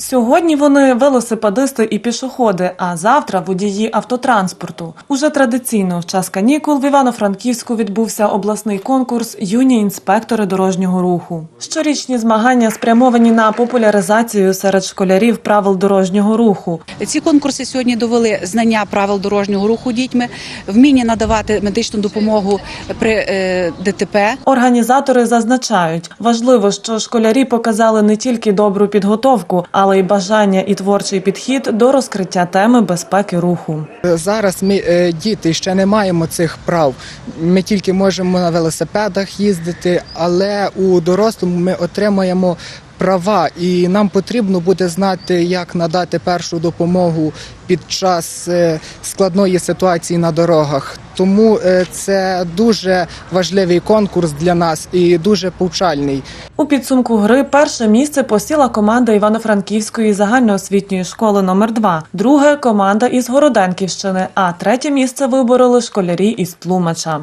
Сьогодні вони велосипедисти і пішоходи, а завтра водії автотранспорту. Уже традиційно в час канікул в Івано-Франківську відбувся обласний конкурс Юні інспектори дорожнього руху. Щорічні змагання спрямовані на популяризацію серед школярів правил дорожнього руху. Ці конкурси сьогодні довели знання правил дорожнього руху дітьми, вміння надавати медичну допомогу при е, ДТП. Організатори зазначають, важливо, що школярі показали не тільки добру підготовку, але й бажання і творчий підхід до розкриття теми безпеки руху. Зараз ми е, діти ще не маємо цих прав. Ми тільки можемо на велосипедах їздити, але у дорослому ми отримаємо права, і нам потрібно буде знати, як надати першу допомогу під час е, складної ситуації на дорогах. Тому е, це дуже важливий конкурс для нас і дуже повчальний. У підсумку гри перше місце посіла команда Івано-Франківської загальноосвітньої школи номер 2 друге команда із Городенківщини, а третє місце вибороли школярі із Тлумача.